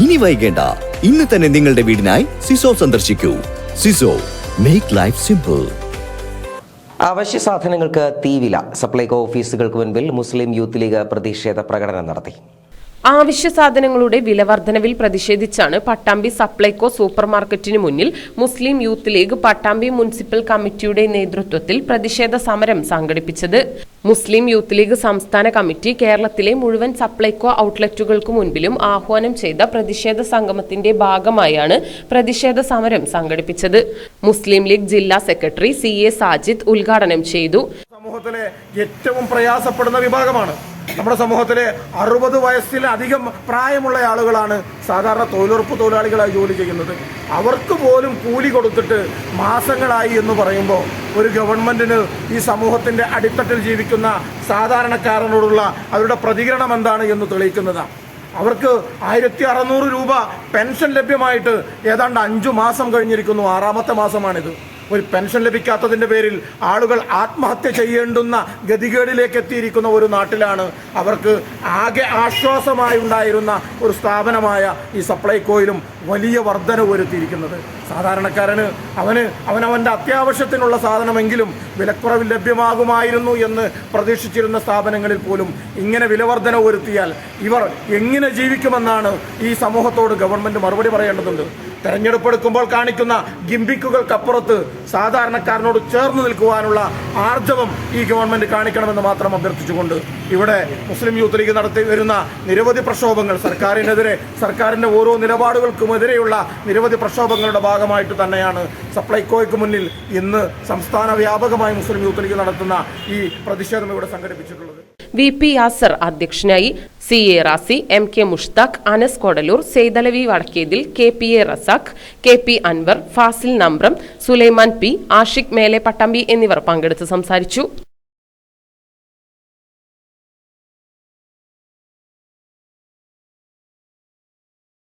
ഇനി വൈകേണ്ട. ഇന്ന് തന്നെ നിങ്ങളുടെ വീടിനായി സിസോ സന്ദർശിക്കൂ. സിസോ മേക്ക് ലൈഫ് സിമ്പിൾ അവശ്യ സാധനങ്ങൾക്ക് തീവില സപ്ലൈകോ ഓഫീസുകൾക്ക് മുൻപിൽ മുസ്ലിം യൂത്ത് ലീഗ് പ്രതിഷേധ പ്രകടനം നടത്തി. ആവശ്യ സാധനങ്ങളുടെ വിലവർദ്ധനവിൽ പ്രതിഷേധിച്ചാണ് പട്ടാമ്പി സപ്ലൈകോ സൂപ്പർ മാർക്കറ്റിന് മുന്നിൽ Muslim youth league Pattambi municipal കമ്മിറ്റിയുടെ നേതൃത്വത്തിൽ പ്രതിഷേധ സമരം സംഘടിപ്പിച്ചത്. മുസ്ലിം യൂത്ത് ലീഗ് സംസ്ഥാന കമ്മിറ്റി കേരളത്തിലെ മുഴുവൻ സപ്ലൈകോ ഔട്ട്ലെറ്റുകൾക്ക് മുൻപിലും ആഹ്വാനം ചെയ്ത പ്രതിഷേധ സംഗമത്തിന്റെ ഭാഗമായാണ് പ്രതിഷേധ സമരം സംഘടിപ്പിച്ചത്. മുസ്ലിം ലീഗ് ജില്ലാ സെക്രട്ടറി സി എ സാജിദ് ഉദ്ഘാടനം ചെയ്തു. സമൂഹത്തിലെ ഏറ്റവും പ്രയാസപ്പെടുന്ന വിഭാഗമാണ് നമ്മുടെ സമൂഹത്തിലെ അറുപത് വയസ്സിലധികം പ്രായമുള്ള ആളുകളാണ് സാധാരണ തൊഴിലുറപ്പ് തൊഴിലാളികളായി ജോലി ചെയ്യുന്നത്. അവർക്ക് പോലും കൂലി കൊടുത്തിട്ട് മാസങ്ങളായി എന്ന് പറയുമ്പോൾ ഒരു ഗവൺമെന്റിന് ഈ സമൂഹത്തിന്റെ അടിത്തട്ടിൽ ജീവിക്കുന്ന സാധാരണക്കാരനോടുള്ള അവരുടെ പ്രതികരണം എന്താണ് എന്ന് തെളിയിക്കുന്നതാണ്. അവർക്ക് ആയിരത്തി അറുന്നൂറ് രൂപ പെൻഷൻ ലഭ്യമായിട്ട് ഏതാണ്ട് അഞ്ചു മാസം കഴിഞ്ഞിരിക്കുന്നു. ആറാമത്തെ മാസമാണിത്. ഒരു പെൻഷൻ ലഭിക്കാത്തതിന്റെ പേരിൽ ആളുകൾ ആത്മഹത്യ ചെയ്യേണ്ടുന്ന ഗതികേടിലേക്ക് എത്തിയിരിക്കുന്ന ഒരു നാട്ടിലാണ് അവർക്ക് ആകെ ആശ്വാസമായി ഉണ്ടായിരുന്ന ഒരു സ്ഥാപനമായ ഈ സപ്ലൈകോയിലും വലിയ വർധന വരുത്തിയിരിക്കുന്നത്. സാധാരണക്കാരന് അവന് അവനവന്റെ അത്യാവശ്യത്തിനുള്ള സാധനമെങ്കിലും വിലക്കുറവിൽ ലഭ്യമാകുമായിരുന്നു എന്ന് പ്രതീക്ഷിച്ചിരുന്ന സ്ഥാപനങ്ങളിൽ പോലും ഇങ്ങനെ വിലവർധന വരുത്തിയാൽ ഇവർ എങ്ങനെ ജീവിക്കുമെന്നാണ് ഈ സമൂഹത്തോട് ഗവൺമെന്റ് മറുപടി പറയേണ്ടതുണ്ട്. തെരഞ്ഞെടുപ്പ് എടുക്കുമ്പോൾ കാണിക്കുന്ന ഗിംബിക്കുകൾക്കപ്പുറത്ത് സാധാരണക്കാരനോട് ചേർന്ന് നിൽക്കുവാനുള്ള ആർജവം ഈ ഗവൺമെന്റ് കാണിക്കണമെന്ന് മാത്രം അഭ്യർത്ഥിച്ചുകൊണ്ട് ഇവിടെ മുസ്ലിം യൂത്ത് ലീഗ് നടത്തി വരുന്ന നിരവധി പ്രക്ഷോഭങ്ങൾ സർക്കാരിനെതിരെ സർക്കാരിന്റെ ഓരോ നിലപാടുകൾക്കുമെതിരെയുള്ള നിരവധി പ്രക്ഷോഭങ്ങളുടെ ഭാഗമായിട്ട് തന്നെയാണ് സപ്ലൈകോയ്ക്ക് മുന്നിൽ ഇന്ന് സംസ്ഥാന വ്യാപകമായി മുസ്ലിം യൂത്ത് ലീഗ് നടത്തുന്ന ഈ പ്രതിഷേധം ഇവിടെ സംഘടിപ്പിച്ചിട്ടുള്ളത്. വി പി യാസർ അധ്യക്ഷനായി C A Razi M K Mushtaq Anas Kodalur Saithalavi Vadakkethil K P A Razak K P Anwar Fazil Nambram Sulaiman P Ashiq Mele Pattambi എന്നിവർ പങ്കെടുത്ത് സംസാരിച്ചു.